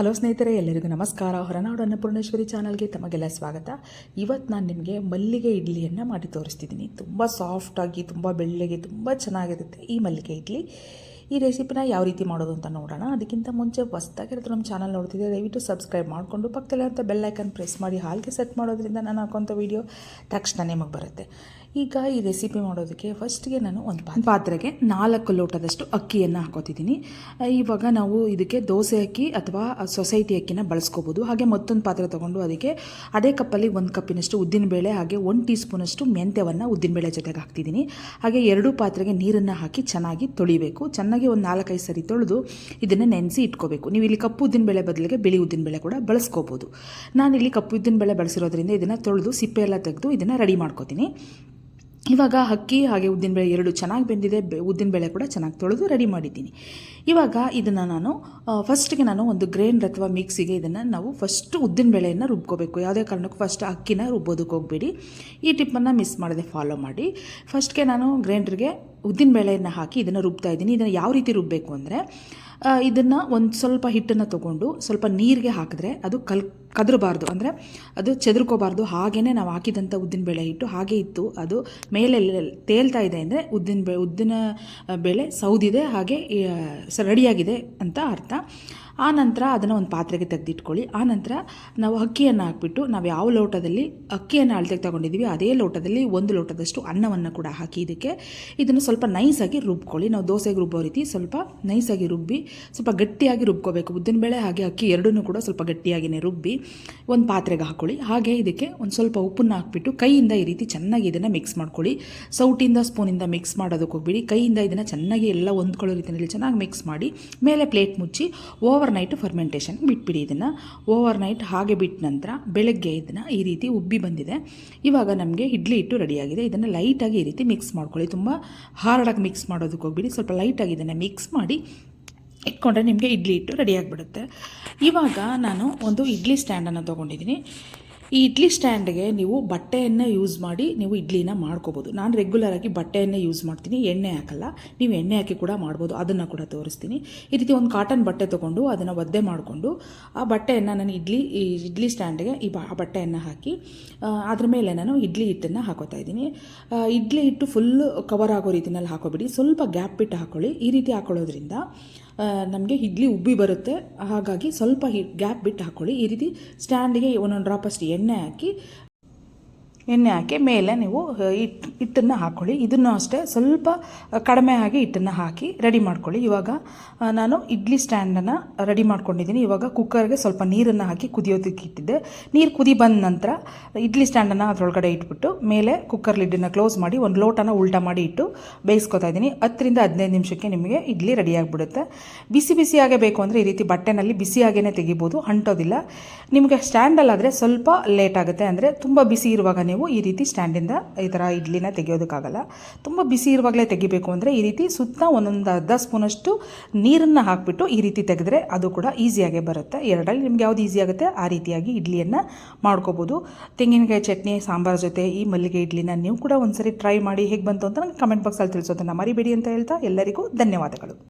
Hello ಸ್ನೇಹಿತರೆ, ಎಲ್ಲರಿಗೂ ನಮಸ್ಕಾರ. ಹೊರನಾಡು ಅನ್ನಪೂರ್ಣೇಶ್ವರಿ ಚಾನಲ್ಗೆ ತಮಗೆಲ್ಲ ಸ್ವಾಗತ. ಇವತ್ತು ನಾನು ನಿಮಗೆ ಮಲ್ಲಿಗೆ ಇಡ್ಲಿಯನ್ನು ಮಾಡಿ ತೋರಿಸ್ತಿದ್ದೀನಿ. ತುಂಬ ಸಾಫ್ಟಾಗಿ ತುಂಬ ಬೆಳ್ಳಗೆ, ತುಂಬ ಚೆನ್ನಾಗಿರುತ್ತೆ ಈ ಮಲ್ಲಿಗೆ ಇಡ್ಲಿ. ಈ ರೆಸಿಪಿನ ಯಾವ ರೀತಿ ಮಾಡೋದು ಅಂತ ನೋಡೋಣ. ಅದಕ್ಕಿಂತ ಮುಂಚೆ ಹೊಸ್ದಾಗಿರೋದು ನಮ್ಮ ಚಾನಲ್ ನೋಡ್ತಿದ್ದೆ ದಯವಿಟ್ಟು ಸಬ್ಸ್ಕ್ರೈಬ್ ಮಾಡಿಕೊಂಡು ಪಕ್ಕದಲ್ಲಿರುವಂಥ ಬೆಲ್ಲೈಕನ್ ಪ್ರೆಸ್ ಮಾಡಿ ಹಾಲ್ಗೆ ಸೆಟ್ ಮಾಡೋದ್ರಿಂದ ನಾನು ಹಾಕೋಂಥ ವೀಡಿಯೋ ತಕ್ಷಣ ನಿಮಗೆ ಬರುತ್ತೆ ಈಗ ಈ ರೆಸಿಪಿ ಮಾಡೋದಕ್ಕೆ ಫಸ್ಟ್ಗೆ ನಾನು ಒಂದು ಪಾತ್ರೆಗೆ ನಾಲ್ಕು ಲೋಟದಷ್ಟು ಅಕ್ಕಿಯನ್ನು ಹಾಕೋತಿದ್ದೀನಿ ಇವಾಗ ನಾವು ಇದಕ್ಕೆ ದೋಸೆ ಅಕ್ಕಿ ಅಥವಾ ಸೊಸೈಟಿ ಅಕ್ಕಿನ ಬಳಸ್ಕೋಬೋದು. ಹಾಗೆ ಮತ್ತೊಂದು ಪಾತ್ರೆ ತೊಗೊಂಡು ಅದಕ್ಕೆ ಅದೇ ಕಪ್ಪಲ್ಲಿ ಒಂದು ಕಪ್ಪಿನಷ್ಟು ಉದ್ದಿನಬೇಳೆ ಹಾಗೆ ಒಂದು ಟೀ ಸ್ಪೂನಷ್ಟು ಮೆಂತ್ಯವನ್ನು ಉದ್ದಿನಬೇಳೆ ಜೊತೆಗೆ ಹಾಕ್ತಿದ್ದೀನಿ. ಹಾಗೆ ಎರಡೂ ಪಾತ್ರೆಗೆ ನೀರನ್ನು ಹಾಕಿ ಚೆನ್ನಾಗಿ ತೊಳಿಬೇಕು. ಚೆನ್ನಾಗಿ ಒಂದು ನಾಲ್ಕೈದು ಸರಿ ತೊಳೆದು ಇದನ್ನು ನೆನೆಸಿ ಇಟ್ಕೋಬೇಕು. ನೀವು ಇಲ್ಲಿ ಕಪ್ಪು ಉದ್ದಿನಬೇಳೆ ಬದಲಿಗೆ ಬಿಳಿ ಉದ್ದಿನಬೇಳೆ ಕೂಡ ಬಳಸ್ಕೋಬೋದು. ಇಲ್ಲಿ ಕಪ್ಪು ಉದ್ದಿನಬೇಳೆ ಬಳಸಿರೋದ್ರಿಂದ ಇದನ್ನು ತೊಳೆದು ಸಿಪ್ಪೆ ಎಲ್ಲ ತೆಗೆದು ಇದನ್ನು ರೆಡಿ ಮಾಡ್ಕೋತೀನಿ. ಇವಾಗ ಅಕ್ಕಿ ಹಾಗೆ ಉದ್ದಿನಬೇಳೆ ಎರಡು ಚೆನ್ನಾಗಿ ಬೆಂದಿದೆ, ಬೆ- ಉದ್ದಿನಬೇಳೆ ಕೂಡ ಚೆನ್ನಾಗಿ ತೊಳೆದು ರೆಡಿ ಮಾಡಿದ್ದೀನಿ. ಇವಾಗ ಇದನ್ನು ನಾನು ಫಸ್ಟ್ಗೆ ನಾನು ಒಂದು ಗ್ರೇನ್ ಅಥವಾ ಮಿಕ್ಸಿಗೆ ಇದನ್ನು ನಾವು ಫಸ್ಟ್ ಉದ್ದಿನಬೇಳೆಯನ್ನು ರುಬ್ಕೋಬೇಕು. ಯಾವುದೇ ಕಾರಣಕ್ಕೂ ಫಸ್ಟ್ ಅಕ್ಕಿನ ರುಬ್ಬೋದಕ್ಕೆ ಹೋಗಬೇಡಿ. ಈ ಟಿಪ್ಪನ್ನು ಮಿಸ್ ಮಾಡದೆ ಫಾಲೋ ಮಾಡಿ. ಫಸ್ಟ್ಗೆ ನಾನು ಗ್ರೈಂಡ್ರಿಗೆ ಉದ್ದಿನಬೇಳೆಯನ್ನು ಹಾಕಿ ಇದನ್ನು ರುಬ್ತಾ ಇದ್ದೀನಿ. ಇದನ್ನು ಯಾವ ರೀತಿ ರುಬ್ಬಬೇಕು ಅಂದರೆ ಇದನ್ನು ಒಂದು ಸ್ವಲ್ಪ ಹಿಟ್ಟನ್ನು ತೊಗೊಂಡು ಸ್ವಲ್ಪ ನೀರಿಗೆ ಹಾಕಿದ್ರೆ ಅದು ಕಲ್ ಕದರಬಾರ್ದು. ಅಂದರೆ ಅದು ಚೆದರ್ಕೋಬಾರ್ದು. ಹಾಗೆಯೇ ನಾವು ಹಾಕಿದಂಥ ಉದ್ದಿನಬೇಳೆ ಹಿಟ್ಟು. ಹಾಗೆ ಇತ್ತು. ಅದು ಮೇಲೆ ತೇಲ್ತಾ ಇದೆ ಅಂದರೆ ಉದ್ದಿನ ಬೆ, ಉದ್ದಿನ ಬೇಳೆ ಸೌದಿದೆ. ಹಾಗೆ ರೆಡಿಯಾಗಿದೆ ಅಂತ ಅರ್ಥ. ಆ ನಂತರ ಅದನ್ನು ಒಂದು ಪಾತ್ರೆಗೆ ತೆಗೆದಿಟ್ಕೊಳ್ಳಿ. ಆ ನಂತರ ನಾವು ಅಕ್ಕಿಯನ್ನು ಹಾಕ್ಬಿಟ್ಟು ನಾವು ಯಾವ ಲೋಟದಲ್ಲಿ ಅಕ್ಕಿಯನ್ನು ಅಳತೆಗೆ ತಗೊಂಡಿದ್ದೀವಿ ಅದೇ ಲೋಟದಲ್ಲಿ ಒಂದು ಲೋಟದಷ್ಟು ಅನ್ನವನ್ನು ಕೂಡ ಹಾಕಿ ಇದಕ್ಕೆ ಇದನ್ನು ಸ್ವಲ್ಪ ನೈಸಾಗಿ ರುಬ್ಕೊಳ್ಳಿ. ನಾವು ದೋಸೆಗೆ ರುಬ್ಬೋ ರೀತಿ ಸ್ವಲ್ಪ ನೈಸಾಗಿ ರುಬ್ಬಿ, ಸ್ವಲ್ಪ ಗಟ್ಟಿಯಾಗಿ ರುಬ್ಕೋಬೇಕು. ಉದ್ದಿನಬೇಳೆ ಹಾಗೆ ಅಕ್ಕಿ ಎರಡನ್ನೂ ಕೂಡ ಸ್ವಲ್ಪ ಗಟ್ಟಿಯಾಗಿಯೇ ರುಬ್ಬಿ ಒಂದು ಪಾತ್ರೆಗೆ ಹಾಕ್ಕೊಳ್ಳಿ ಹಾಗೆ ಇದಕ್ಕೆ ಒಂದು ಸ್ವಲ್ಪ ಉಪ್ಪನ್ನು ಹಾಕ್ಬಿಟ್ಟು ಕೈಯಿಂದ ಈ ರೀತಿ ಚೆನ್ನಾಗಿ ಇದನ್ನು ಮಿಕ್ಸ್ ಮಾಡ್ಕೊಳ್ಳಿ. ಸೌಟಿಂದ ಸ್ಪೂನಿಂದ ಮಿಕ್ಸ್ ಮಾಡೋದಕ್ಕೆ ಹೋಗ್ಬಿಡಿ. ಕೈಯಿಂದ ಇದನ್ನು ಚೆನ್ನಾಗಿ ಎಲ್ಲ ಹೊಂದ್ಕೊಳ್ಳೋ ರೀತಿಯಲ್ಲಿ ಚೆನ್ನಾಗಿ ಮಿಕ್ಸ್ ಮಾಡಿ, ಮೇಲೆ ಪ್ಲೇಟ್ ಮುಚ್ಚಿ ಓವರ್ ನೈಟ್ ಫರ್ಮೆಂಟೇಷನ್ ಬಿಟ್ಬಿಡಿ ಇದನ್ನು. ಓವರ್ ನೈಟ್ ಹಾಗೆ ಬಿಟ್ಟ ನಂತರ ಬೆಳಗ್ಗೆ ಇದನ್ನು ಈ ರೀತಿ ಉಬ್ಬಿ ಬಂದಿದೆ. ಇವಾಗ ನಮಗೆ ಇಡ್ಲಿ ಹಿಟ್ಟು ರೆಡಿಯಾಗಿದೆ ಇದನ್ನು ಲೈಟಾಗಿ ಈ ರೀತಿ ಮಿಕ್ಸ್ ಮಾಡ್ಕೊಳ್ಳಿ. ತುಂಬ ಹಾರ್ಡಾಗಿ ಮಿಕ್ಸ್ ಮಾಡೋದಕ್ಕೆ ಹೋಗ್ಬಿಡಿ. ಸ್ವಲ್ಪ ಲೈಟಾಗಿ ಇದನ್ನು ಮಿಕ್ಸ್ ಮಾಡಿ ಇಟ್ಕೊಂಡ್ರೆ ನಿಮಗೆ ಇಡ್ಲಿ ಹಿಟ್ಟು ರೆಡಿಯಾಗಿಬಿಡುತ್ತೆ ಇವಾಗ ನಾನು ಒಂದು ಇಡ್ಲಿ ಸ್ಟ್ಯಾಂಡನ್ನು ತೊಗೊಂಡಿದ್ದೀನಿ. ಈ ಇಡ್ಲಿ ಸ್ಟ್ಯಾಂಡ್ಗೆ ನೀವು ಬಟ್ಟೆಯನ್ನು ಯೂಸ್ ಮಾಡಿ ನೀವು ಇಡ್ಲಿನ ಮಾಡ್ಕೋಬೋದು. ನಾನು ರೆಗ್ಯುಲರ್ ಆಗಿ ಬಟ್ಟೆಯನ್ನು ಯೂಸ್ ಮಾಡ್ತೀನಿ, ಎಣ್ಣೆ ಹಾಕಲ್ಲ. ನೀವು ಎಣ್ಣೆ ಹಾಕಿ ಕೂಡ ಮಾಡ್ಬೋದು, ಅದನ್ನು ಕೂಡ ತೋರಿಸ್ತೀನಿ. ಈ ರೀತಿ ಒಂದು ಕಾಟನ್ ಬಟ್ಟೆ ತೊಗೊಂಡು ಅದನ್ನು ಒದ್ದೆ ಮಾಡಿಕೊಂಡು, ಆ ಬಟ್ಟೆಯನ್ನು ನಾನು ಇಡ್ಲಿ, ಈ ಇಡ್ಲಿ ಸ್ಟ್ಯಾಂಡ್ಗೆ ಈ ಆ ಬಟ್ಟೆಯನ್ನು ಹಾಕಿ ಅದ್ರ ಮೇಲೆ ನಾನು ಇಡ್ಲಿ ಹಿಟ್ಟನ್ನು ಹಾಕೋತಾ ಇದ್ದೀನಿ. ಇಡ್ಲಿ ಹಿಟ್ಟು ಫುಲ್ ಕವರ್ ಆಗೋ ರೀತಿಯಲ್ಲಿ ಹಾಕೋಬಿಡಿ. ಸ್ವಲ್ಪ ಗ್ಯಾಪ್ ಬಿಟ್ಟು ಹಾಕೊಳ್ಳಿ. ಈ ರೀತಿ ಹಾಕೊಳ್ಳೋದ್ರಿಂದ ನಮಗೆ ಇಡ್ಲಿ ಉಬ್ಬಿ ಬರುತ್ತೆ. ಹಾಗಾಗಿ ಸ್ವಲ್ಪ ಹಿ ಗ್ಯಾಪ್ ಬಿಟ್ಟು ಹಾಕ್ಕೊಳ್ಳಿ ಈ ರೀತಿ ಸ್ಟ್ಯಾಂಡಿಗೆ ಒಂದೊಂದು ಡ್ರಾಪಷ್ಟು ಎಣ್ಣೆ ಹಾಕಿ ಎಣ್ಣೆ ಹಾಕಿ, ಮೇಲೆ ನೀವು ಹಿಟ್ಟು ಹಿಟ್ಟನ್ನು ಹಾಕ್ಕೊಳ್ಳಿ ಇದನ್ನು ಅಷ್ಟೇ ಸ್ವಲ್ಪ ಕಡಿಮೆ ಆಗಿ ಹಿಟ್ಟನ್ನು ಹಾಕಿ ರೆಡಿ ಮಾಡ್ಕೊಳ್ಳಿ. ಇವಾಗ ನಾನು ಇಡ್ಲಿ ಸ್ಟ್ಯಾಂಡನ್ನು ರೆಡಿ ಮಾಡ್ಕೊಂಡಿದ್ದೀನಿ. ಇವಾಗ ಕುಕ್ಕರ್ಗೆ ಸ್ವಲ್ಪ ನೀರನ್ನು ಹಾಕಿ ಕುದಿಯೋದಕ್ಕೆ ಇಟ್ಟಿದ್ದೆ. ನೀರು ಕುದಿ ಬಂದ ನಂತರ, ಇಡ್ಲಿ ಸ್ಟ್ಯಾಂಡನ್ನು ಅದರೊಳಗಡೆ ಇಟ್ಬಿಟ್ಟು, ಮೇಲೆ ಕುಕ್ಕರ್ ಲಿಡ್ಡನ್ನು ಕ್ಲೋಸ್ ಮಾಡಿ, ಒಂದು ಲೋಟನ ಉಲ್ಟಾ ಮಾಡಿ ಇಟ್ಟು ಬೇಯಿಸ್ಕೊತಾ ಇದ್ದೀನಿ. ಹತ್ತರಿಂದ ಹದಿನೈದು ನಿಮಿಷಕ್ಕೆ ನಿಮಗೆ ಇಡ್ಲಿ ರೆಡಿ ಆಗಿಬಿಡುತ್ತೆ. ಬಿಸಿ ಬಿಸಿಯಾಗೇ ಬೇಕು ಅಂದರೆ ಈ ರೀತಿ ಬಟ್ಟೆನಲ್ಲಿ ಬಿಸಿಯಾಗೇ ತೆಗಿಬೋದು ಅಂಟೋದಿಲ್ಲ ನಿಮಗೆ ಸ್ಟ್ಯಾಂಡಲ್ಲಾದರೆ ಸ್ವಲ್ಪ ಲೇಟ್ ಆಗುತ್ತೆ. ಅಂದರೆ ತುಂಬ ಬಿಸಿ ಇರುವಾಗ ನೀವು ಈ ರೀತಿ ಸ್ಟ್ಯಾಂಡಿಂದ ಈ ಥರ ಇಡ್ಲಿನ ತೆಗೆಯೋದಕ್ಕಾಗಲ್ಲ. ತುಂಬ ಬಿಸಿ ಇರುವಾಗಲೇ ತೆಗಿಬೇಕು ಅಂದರೆ ಈ ರೀತಿ ಸುತ್ತ ಒಂದೊಂದು ಅರ್ಧ ಸ್ಪೂನಷ್ಟು ನೀರನ್ನು ಹಾಕಿಬಿಟ್ಟು ಈ ರೀತಿ ತೆಗೆದ್ರೆ ಅದು ಕೂಡ ಈಸಿಯಾಗೇ ಬರುತ್ತೆ. ಎರಡರಲ್ಲಿ ನಿಮ್ಗೆ ಯಾವ್ದು ಈಸಿ ಆಗುತ್ತೆ ಆ ರೀತಿಯಾಗಿ ಇಡ್ಲಿಯನ್ನು ಮಾಡ್ಕೋಬೋದು. ತೆಂಗಿನಕಾಯಿ ಚಟ್ನಿ, ಸಾಂಬಾರ್ ಜೊತೆ ಈ ಮಲ್ಲಿಗೆ ಇಡ್ಲಿನ ನೀವು ಕೂಡ ಒಂದ್ಸರಿ ಟ್ರೈ ಮಾಡಿ ಹೇಗೆ ಬಂತು ಅಂತ ನನಗೆ ಕಮೆಂಟ್ ಬಾಕ್ಸಲ್ಲಿ ತಿಳಿಸೋದನ್ನು ಮರಿಬೇಡಿ ಅಂತ ಹೇಳ್ತಾ ಎಲ್ಲರಿಗೂ ಧನ್ಯವಾದಗಳು.